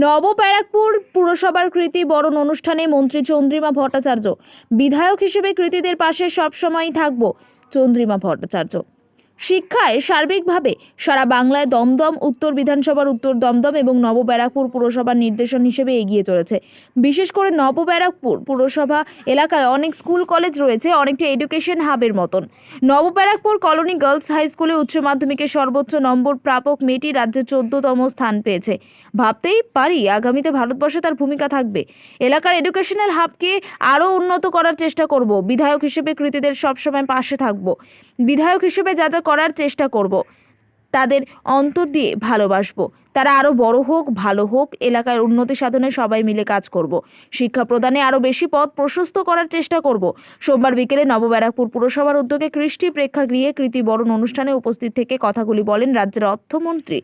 নবব্যারাকপুর পুরসভার কৃতি বরণ অনুষ্ঠানে মন্ত্রী চন্দ্রিমা ভট্টাচার্য। বিধায়ক হিসেবে কৃতিদের পাশে সবসময়ই থাকব চন্দ্রিমা ভট্টাচার্য। শিক্ষায় সার্বিকভাবে সারা বাংলায় দমদম, উত্তর বিধানসভার উত্তর দমদম এবং নবব্যারাকপুর পুরসভার নির্দেশন হিসেবে এগিয়ে চলেছে। বিশেষ করে নবব্যারাকপুর পুরসভা এলাকায় অনেক স্কুল, কলেজ রয়েছে, অনেকটা এডুকেশন হাবের মতন। নবব্যারাকপুর কলোনি গার্লস হাই স্কুলে উচ্চ মাধ্যমিকের সর্বোচ্চ নম্বর প্রাপক মেয়েটি রাজ্যে চোদ্দতম স্থান পেয়েছে। ভাবতেই পারি আগামীতে ভারতবর্ষে তার ভূমিকা থাকবে। এলাকার এডুকেশনাল হাবকে আরও উন্নত করার চেষ্টা করব। বিধায়ক হিসেবে কৃতীদের সবসময় পাশে থাকব। বিধায়ক হিসেবে যা যা করার চেষ্টা করব। তাদের অন্তর দিয়ে ভালোবাসবো। তারা আরও বড় হোক, ভালো হোক, এলাকার উন্নতি সাধনে সবাই মিলে কাজ করব। শিক্ষা প্রদানে আরও বেশি পথ প্রশস্ত করার চেষ্টা করব। সোমবার বিকেলে নবব্যারাকপুর পুরসভার উদ্যোগে কৃষ্টি প্রেক্ষাগৃহে কৃতি বরণ অনুষ্ঠানে উপস্থিত থেকে কথাগুলি বলেন রাজ্যের অর্থমন্ত্রী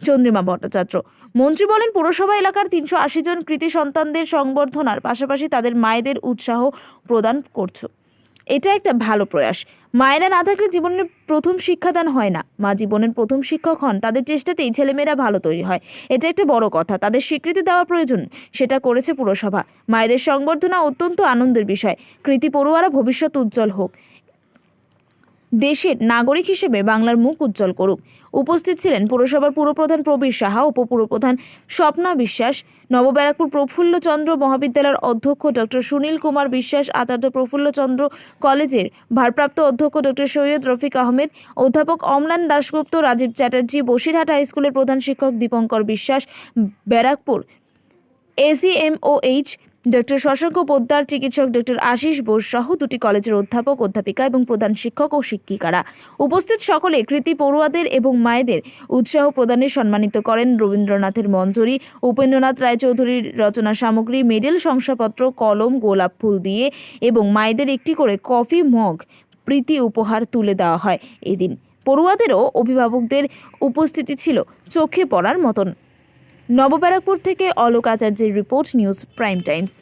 চন্দ্রিমা ভট্টাচার্য। মন্ত্রী বলেন, পুরসভা এলাকার তিনশো আশি জন কৃতি সন্তানদের সংবর্ধনার পাশাপাশি তাদের মায়েদের উৎসাহ প্রদান করছ। এটা একটা ভালো প্রয়াস। মায়েরা না থাকলে জীবনের প্রথম শিক্ষাদান হয় না। মা জীবনের প্রথম শিক্ষক হন, তাদের চেষ্টাতেই ছেলেমেয়েরা ভালো তৈরি হয়। এটা একটা বড় কথা, তাদের স্বীকৃতি দেওয়া প্রয়োজন, সেটা করেছে পুরসভা। মায়েদের সংবর্ধনা অত্যন্ত আনন্দের বিষয়। কৃতি পড়ুয়ারা ভবিষ্যৎ উজ্জ্বল হোক। দেশের নাগরিক হিসেবে বাংলার মুখ উজ্জ্বল করুক। উপস্থিত ছিলেন পুরসভার পুরপ্রধান প্রবীর সাহা, উপপুরপ্রধান স্বপ্না বিশ্বাস, নবব্যারাকপুর প্রফুল্লচন্দ্র মহাবিদ্যালয়ের অধ্যক্ষ ডক্টর সুনীল কুমার বিশ্বাস, আচার্য প্রফুল্লচন্দ্র কলেজের ভারপ্রাপ্ত অধ্যক্ষ ডক্টর সৈয়দ রফিক আহমেদ, অধ্যাপক অমলান দাশগুপ্ত, রাজীব চ্যাটার্জি, বসিরহাট হাই স্কুলের প্রধান শিক্ষক দীপঙ্কর বিশ্বাস, ব্যারাকপুর এসিএমওএইচ ডক্টর শশাঙ্ক পোদ্দার, চিকিৎসক ডক্টর আশিস বোস সহ দুটি কলেজের অধ্যাপক, অধ্যাপিকা এবং প্রধান শিক্ষক ও শিক্ষিকারা। উপস্থিত সকলে কৃতি পড়ুয়াদের এবং মায়েদের উৎসাহ প্রদানে সম্মানিত করেন রবীন্দ্রনাথের মঞ্জরি, উপেন্দ্রনাথ রায়চৌধুরীর রচনা সামগ্রী, মেডেল শংসাপত্র, কলম, গোলাপ ফুল দিয়ে এবং মায়েদের একটি করে কফি মগ প্রীতি উপহার তুলে দেওয়া হয়। এদিন পড়ুয়াদেরও অভিভাবকদের উপস্থিতি ছিল চোখে পড়ার মতন। নবব্যারাকপুর থেকে অলোক আচার্যের রিপোর্ট, নিউজ প্রাইম টাইমস।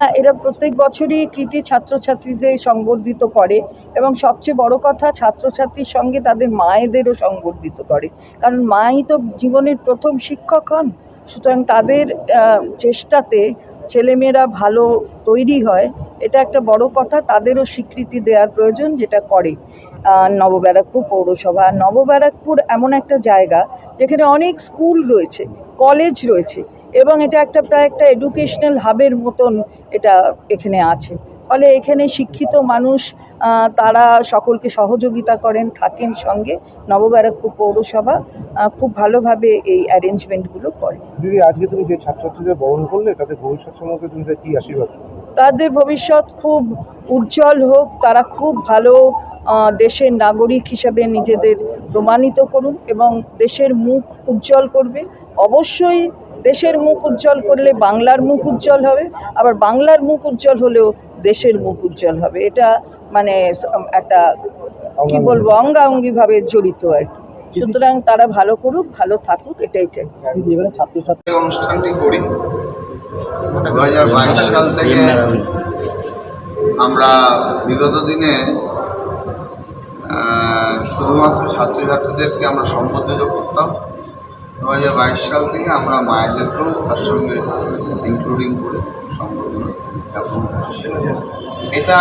এরা প্রত্যেক বছরই কৃতি ছাত্রছাত্রীদের সংবর্ধিত করে এবং সবচেয়ে বড় কথা, ছাত্রছাত্রীর সঙ্গে তাদের মায়েদেরও সংবর্ধিত করে। কারণ মাই তো জীবনের প্রথম শিক্ষক হন। সুতরাং তাদের চেষ্টাতে ছেলেমেয়েরা ভালো তৈরি হয়। এটা একটা বড় কথা, তাদেরও স্বীকৃতি দেওয়ার প্রয়োজন যেটা করে। নবব্যারাকপুর পৌরসভা। নবব্যারাকপুর এমন একটা জায়গা যেখানে অনেক স্কুল রয়েছে কলেজ রয়েছে এবং এটা একটা প্রায় একটা এডুকেশনাল হাবের মতন এটা এখানে আছে। ফলে এখানে শিক্ষিত মানুষ তারা সকলকে সহযোগিতা করেন থাকেন সঙ্গে। নবব্যারাকপুর পৌরসভা খুব ভালোভাবে এই অ্যারেঞ্জমেন্টগুলো করে। দিদি আজকে তুমি যে ছাত্রছাত্রীদের বরণ করলে তাদের ভবিষ্যৎ সম্পর্কে তুমি কি আশীর্বাদ তাদের ভবিষ্যৎ খুব উজ্জ্বল হোক তারা খুব ভালো দেশের নাগরিক হিসাবে নিজেদের প্রমাণিত করুন এবং দেশের মুখ উজ্জ্বল করবে। অবশ্যই দেশের মুখ উজ্জ্বল করলে বাংলার মুখ উজ্জ্বল হবে আবার বাংলার মুখ উজ্জ্বল হলেও দেশের মুখ উজ্জ্বল হবে। এটা মানে একটা কি বলব অঙ্গাঙ্গিভাবে জড়িত আর কি। সুতরাং তারা ভালো করুক ভালো থাকুক এটাই চাই। ছাত্রছাত্রী অনুষ্ঠানটি করি। দু হাজার বাইশ সাল থেকে আমরা বিগত দিনে শুধুমাত্র ছাত্রছাত্রীদেরকে আমরা সম্বোধিত করতাম। দু হাজার বাইশ সাল থেকে আমরা মায়েদেরকেও তার সঙ্গে ইনক্লুডিং করে সম্বোধনা এটা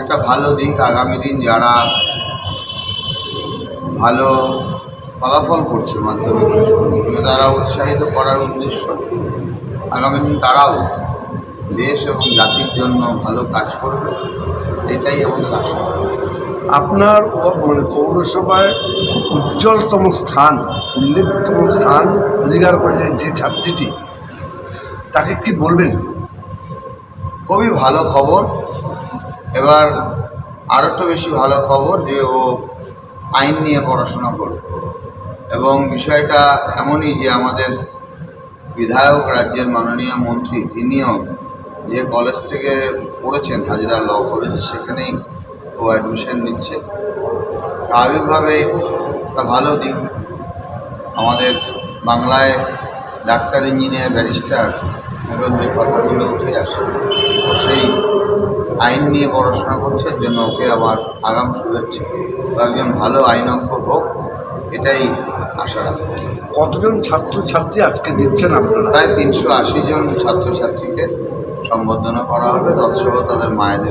একটা ভালো দিক। আগামী দিন যারা ভালো ফলাফল করছে মাধ্যমিকে তারা উৎসাহিত করার উদ্দেশ্য, আগামী দিন তারাও দেশ এবং জাতির জন্য ভালো কাজ করবে। এটাই আমাদের আশা। আপনার মানে পৌরসভায় খুব উজ্জ্বলতম স্থান, উল্লেখতম স্থান অধিকার করেছে যে ছাত্রীটি, তাকে কি বলবেন? খুবই ভালো খবর। এবার আরও একটু বেশি ভালো খবর যে ও আইন নিয়ে পড়াশোনা করবে। এবং বিষয়টা এমনই যে আমাদের বিধায়ক, রাজ্যের মাননীয় মন্ত্রী, তিনিও যে কলেজ থেকে পড়েছেন, হাজিরা ল কলেজ, সেখানেই ও অ্যাডমিশন নিচ্ছে। স্বাভাবিকভাবে একটা ভালো দিক। আমাদের বাংলায় ডাক্তার ইঞ্জিনিয়ার ব্যারিস্টার এখন যে কথাগুলো উঠে আসে। ও সেই আইন নিয়ে পড়াশোনা করছে জন্য ওকে আবার আগাম শুভেচ্ছা। একজন ভালো আইনজ্ঞ হোক এটাই আশা কতজন ছাত্রছাত্রী আজকে দিচ্ছেন আপনারা? প্রায় তিনশো আশি জন ছাত্রছাত্রীকে সম্বর্ধনা করা হবে। তৎসহ তাদের সম্বর্ধনা